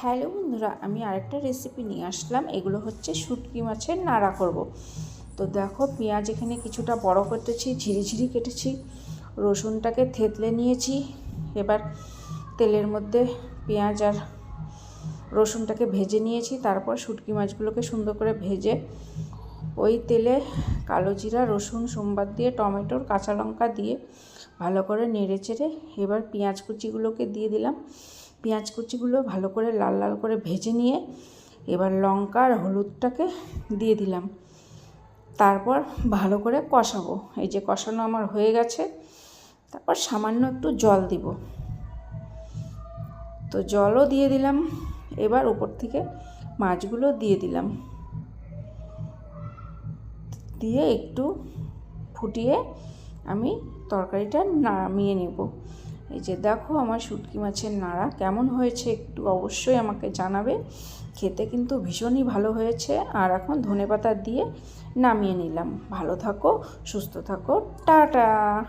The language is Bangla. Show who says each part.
Speaker 1: হ্যালো বন্ধুরা, আমি আরেকটা রেসিপি নিয়ে আসলাম। এগুলো হচ্ছে শুটকি মাছের নাড়া করব। তো দেখো, পেঁয়াজ এখানে কিছুটা বড় কেটেছি ঝিরিঝিরি কেটেছি, রসুনটাকে থেতলে নিয়েছি। এবার তেলের মধ্যে পেঁয়াজ আর রসুনটাকে ভেজে নিয়েছি, তারপর শুটকি মাছগুলোকে সুন্দর করে ভেজে ওই তেলে কালো জিরা, রসুন, সোমবার দিয়ে, টমেটোর কাঁচা লঙ্কা দিয়ে ভালো করে নেড়ে চেড়ে এবার পেঁয়াজ কুচিগুলোকে দিয়ে দিলাম। পেঁয়াজ কুচিগুলো ভালো করে লাল লাল করে ভেজে নিয়ে এবার লঙ্কা আর হলুদটাকে দিয়ে দিলাম। তারপর ভালো করে কষাবো। এই যে কষানো আমার হয়ে গেছে। তারপর সামান্য একটু জল দিব। তো জলও দিয়ে দিলাম। এবার উপর থেকে মাছগুলো দিয়ে দিলাম। দিয়ে একটু ফুটিয়ে আমি তরকারিটা নামিয়ে নেব। এই যে দেখো আমার শুটকি মাছের নাড়া কেমন হয়েছে একটু অবশ্যই আমাকে জানাবে। খেতে কিন্তু ভীষণই ভালো হয়েছে। আর এখন ধনেপাতা দিয়ে নামিয়ে নিলাম। ভালো থাকো, সুস্থ থাকো। টাটা!